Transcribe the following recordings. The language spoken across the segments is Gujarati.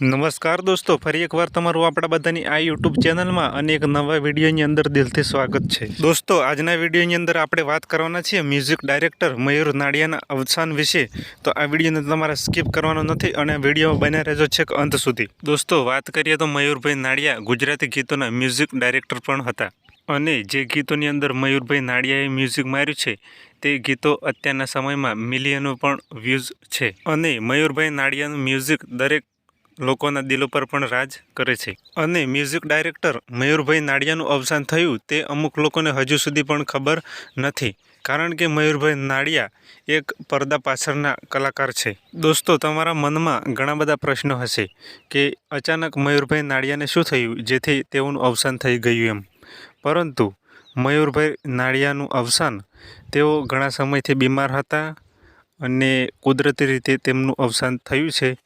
નમસ્કાર દોસ્તો, ફરી એકવાર તમારું આપણા બધાની આ યુટ્યુબ ચેનલમાં અને એક નવા વિડીયોની અંદર દિલથી સ્વાગત છે. દોસ્તો, આજના વિડીયોની અંદર આપણે વાત કરવાના છીએ મ્યુઝિક ડાયરેક્ટર મયુર નાડિયાના અવસાન વિશે. તો આ વિડીયોને તમારે સ્કીપ કરવાનો નથી અને વીડિયો બન્યા રહેજો છેક અંત સુધી. દોસ્તો, વાત કરીએ તો મયુરભાઈ નાડિયા ગુજરાતી ગીતોના મ્યુઝિક ડાયરેક્ટર પણ હતા. અને જે ગીતોની અંદર મયુરભાઈ નાડિયાએ મ્યુઝિક માર્યું છે, તે ગીતો અત્યારના સમયમાં મિલિયનો પણ વ્યૂઝ છે. અને મયુરભાઈ નાડિયાનું મ્યુઝિક દરેક લોકોના દિલો પર પણ રાજ કરે છે. અને મ્યુઝિક ડાયરેક્ટર મયુરભાઈ નાડિયાનું અવસાન થયું તે અમુક લોકોને હજુ સુધી પણ ખબર નથી. કારણ કે મયુરભાઈ નાડિયા એક પડદા પાછળના કલાકાર છે. દોસ્તો, તમારા મનમાં ઘણા બધા પ્રશ્નો હશે કે અચાનક મયુરભાઈ નાડિયાને શું થયું? જેથી તેઓનું અવસાન થઈ ગયું એમ. પરંતુ મયુરભાઈ નાડિયાનું અવસાન તેઓ ઘણા સમયથી બીમાર હતા અને કુદરતી રીતે તેમનું અવસાન થયું છે.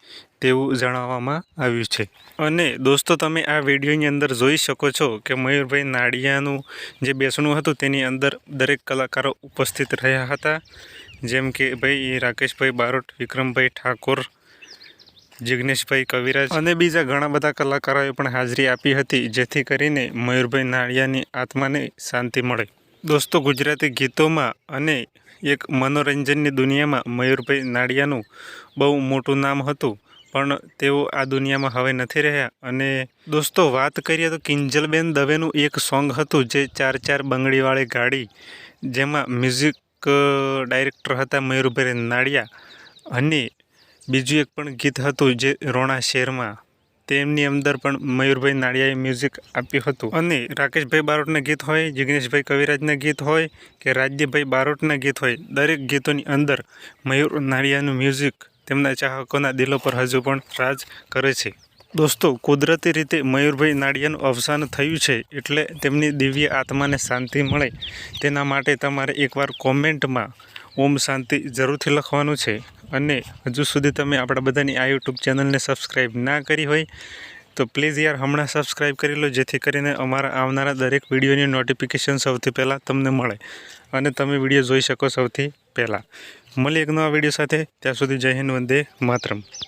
તેવું જણાવવામાં આવ્યું છે. અને દોસ્તો, તમે આ વિડીયોની અંદર જોઈ શકો છો કે મયુરભાઈ નાડિયાનું જે બેસણું હતું તેની અંદર દરેક કલાકારો ઉપસ્થિત રહ્યા હતા. જેમ કે ભાઈ રાકેશભાઈ બારોટ, વિક્રમભાઈ ઠાકોર, જિગ્નેશભાઈ કવિરાજ અને બીજા ઘણા બધા કલાકારોએ પણ હાજરી આપી હતી, જેથી કરીને મયુરભાઈ નાળિયાની આત્માને શાંતિ મળે. દોસ્તો, ગુજરાતી ગીતોમાં અને એક મનોરંજનની દુનિયામાં મયુરભાઈ નાડિયાનું બહુ મોટું નામ હતું. પણ તેઓ આ દુનિયામાં હવે નથી રહ્યા. અને દોસ્તો, વાત કરીએ તો કિંજલબેન દવેનું એક સોંગ હતું જે ચાર ચાર બંગડીવાળી ગાડી, જેમાં મ્યુઝિક ડાયરેક્ટર હતા મયુરભાઈ નાડિયા અને બીજું એક પણ ગીત હતું જે રોણા શેરમાં. તેમની અંદર પણ મયુરભાઈ નાડિયાએ મ્યુઝિક આપ્યું હતું. અને રાકેશભાઈ બારોટના ગીત હોય, જિગ્નેશભાઈ કવિરાજના ગીત હોય કે રાજ્યભાઈ બારોટના ગીત હોય, દરેક ગીતોની અંદર મયુર નાડિયાનું મ્યુઝિક તેમના ચાહકોના દિલો પર હજુ પણ રાજ કરે છે. દોસ્તો, કુદરતી રીતે મયુરભાઈ નાડિયાનું અવસાન થયું છે એટલે તેમની દિવ્ય આત્માને શાંતિ મળે. તેના માટે તમારે એકવાર કોમેન્ટમાં ઓમ શાંતિ જરૂરથી લખવાનું છે. અને હજુ સુધી તમે આપણા બધાની આ યુટ્યુબ ચેનલને સબસ્ક્રાઈબ ના કરી હોય, તો પ્લીઝ યાર હમણાં સબસ્ક્રાઈબ કરી લો, જેથી કરીને અમારા આવનારા દરેક વિડીયોની નોટિફિકેશન સૌથી પહેલાં તમને મળે. અને તમે વીડિયો જોઈ શકો સૌથી પહેલાં. મળી એક નવા વીડિયો સાથે. ત્યાં સુધી જય હિન્દ વંદે માતરમ.